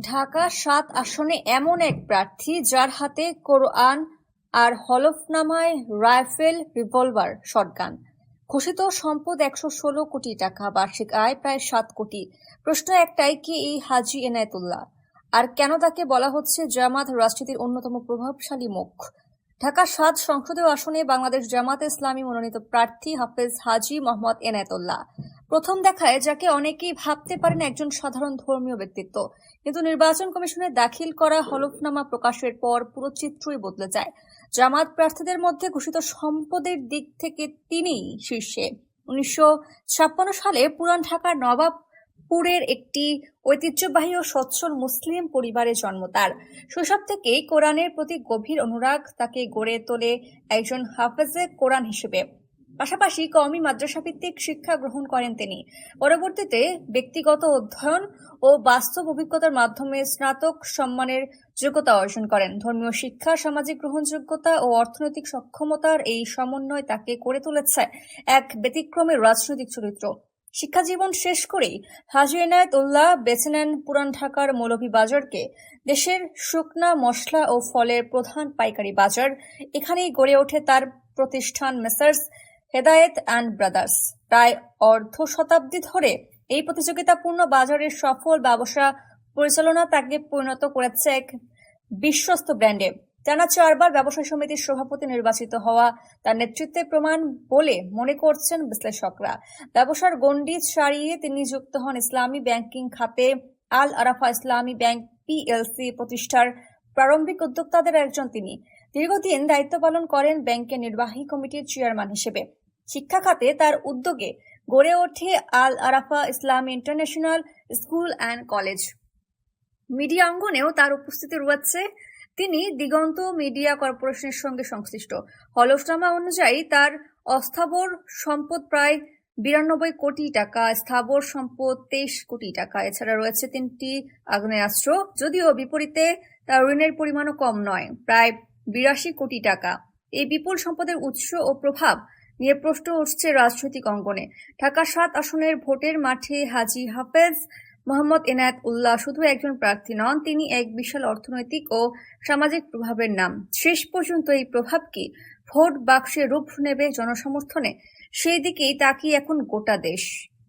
ঢাকা সাত আসনে এমন এক প্রার্থী যার হাতে কোরআন আর হলফনামায় রাইফেল, রিভলভার, শটগান। ঘোষিত সম্পদ একশো ষোলো কোটি টাকা, বার্ষিক আয় প্রায় সাত কোটি। প্রশ্ন একটাই, কি এই হাজি এনায়তুল্লাহ? আর কেন তাকে বলা হচ্ছে জামাত রাজনীতির অন্যতম প্রভাবশালী মুখ? ঢাকা সাত সংসদীয় আসনে বাংলাদেশ জামাত ইসলামী মনোনীত প্রার্থী হাফেজ হাজি মোহাম্মদ এনায়েতুল্লাহ। প্রথম দেখায় যাকে অনেকেই ভাবতে পারেন একজন সাধারণ ধর্মীয় ব্যক্তিত্ব। কিন্তু নির্বাচন কমিশনে দাখিল করা হলফনামা প্রকাশের পর পুরো চিত্রই বদলে যায়। জামাত প্রার্থীদের মধ্যে ঘোষিত সম্পদের দিক থেকে তিনি শীর্ষে। উনিশশো ছাপ্পান্ন সালে পুরান ঢাকার নবাবপুরের একটি ঐতিহ্যবাহী ও সচ্ছল মুসলিম পরিবারে জন্ম তার। শৈশব থেকেই কোরআনের প্রতি গভীর অনুরাগ তাকে গড়ে তোলে একজন হাফেজে কোরআন হিসেবে। পাশাপাশি কওমি মাদ্রাসা ভিত্তিক শিক্ষা গ্রহণ করেন তিনি। পরবর্তীতে ব্যক্তিগত অধ্যয়ন ও বাস্তব অভিজ্ঞতার মাধ্যমে স্নাতক সম্মানের যোগ্যতা অর্জন করেন। ধর্মীয় শিক্ষা, সামাজিক গ্রহণযোগ্যতা ও অর্থনৈতিক সক্ষমতার এই সমন্বয় তাকে করে তুলেছে এক ব্যতিক্রমী রাজনৈতিক চরিত্র। শিক্ষা জীবন শেষ করেই হাজি এনায়েত উল্লাহ বেছে নেন পুরান ঢাকার মৌলভীবাজারকে দেশের শুকনা মশলা ও ফলের প্রধান পাইকারি বাজার। এখানেই গড়ে ওঠে তার প্রতিষ্ঠান মেসার্স। Hedayet and brothers. প্রায় অর্ধ শতাব্দী ধরে এই প্রতিযোগিতাপূর্ণ বাজারের সফল ব্যবসা পরিচালনা তাকে পরিণত করেছে এক বিশ্বস্ত ব্র্যান্ডে। টানা চারবার ব্যবসায় সমিতির সভাপতি নির্বাচিত হওয়া তার নেতৃত্বে প্রমাণ বলে মনে করছেন বিশ্লেষকরা। ব্যবসার গণ্ডি ছাড়িয়ে তিনি যুক্ত হন ইসলামী ব্যাংকিং খাতে। আল আরাফা ইসলামী ব্যাংক পিএলসি প্রতিষ্ঠার প্রারম্ভিক উদ্যোক্তাদের একজন তিনি। দীর্ঘদিন দায়িত্ব পালন করেন ব্যাংকের নির্বাহী কমিটির চেয়ারম্যান হিসেবে। শিক্ষা খাতে তার উদ্যোগে গড়ে ওঠে Al Arafah Islam international school and college. Media অঙ্গনেও তার উপস্থিতি রয়েছে তিনি দিগন্ত মিডিয়া কর্পোরেশনের সঙ্গে সংশ্লিষ্ট। হলফনামা অনুযায়ী তার অস্থাবর সম্পদ প্রায় বিরানব্বই কোটি টাকা, স্থাবর সম্পদ তেইশ কোটি টাকা। এছাড়া রয়েছে তিনটি আগ্নেয়াস্ত্র, যদিও বিপরীতে তার ঋণের পরিমাণও কম নয়, প্রায় বিরাশি কোটি টাকা। এই বিপুল সম্পদের উৎস ও প্রভাব নিয়ে প্রশ্ন উঠছে রাজনৈতিক অঙ্গনে। ঢাকা সাত আসনের ভোটের মাঠে হাজি হাফেজ মোহাম্মদ এনায়েত উল্লাহ শুধু একজন প্রার্থী নন, তিনি এক বিশাল অর্থনৈতিক ও সামাজিক প্রভাবের নাম। শেষ পর্যন্ত এই প্রভাব কি? ভোট বাক্সে রূপ নেবে জনসমর্থনে? সেই দিকেই তাকিয়ে এখন গোটা দেশ।